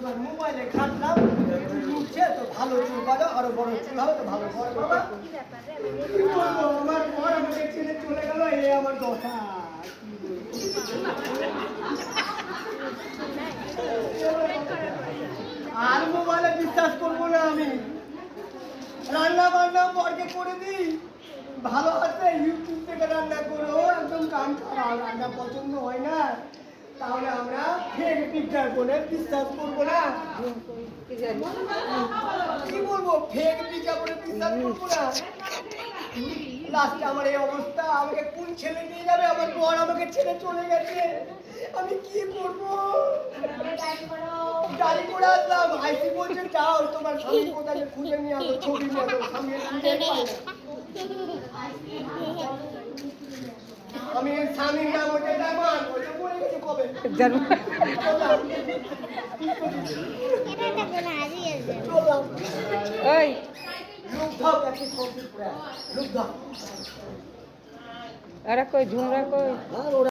এবার মোবাইলে ঘাটলাম উঠছে তো ভালো চুল পালো আরও বড় চুল হবে, তো ভালো আমার পর আমাকে ছেড়ে চলে গেল এই আমার দশা। আর মোবাইলে বিশ্বাস করব না আমি। রান্না বান্না পরকে করে দিই। ভালো আছে ইউটিউব থেকে রান্না করো, একদম কান খারাপ রান্না পছন্দ হয় না। তাহলে আমরা ফেক করে বিশ্বাস করব না? কি বলব? ফেক বিশ্বাস করব না? লাস্টে আমার এই অবস্থা আমাকে কোন ছেলে নিয়ে যাবে? আমার বর আমাকে ছেড়ে চলে গেছে। আমি কি করব? গাড়ি করে আসলাম। আইসি বলছে যাও তোমার স্বামী কোথায়? খুঁজে নিয়ে আসো ছবি নিয়ে আসো স্বামী। আমি স্বামীর নাম হচ্ছে জামান ওই। ওরা কই ঝুমরা কই?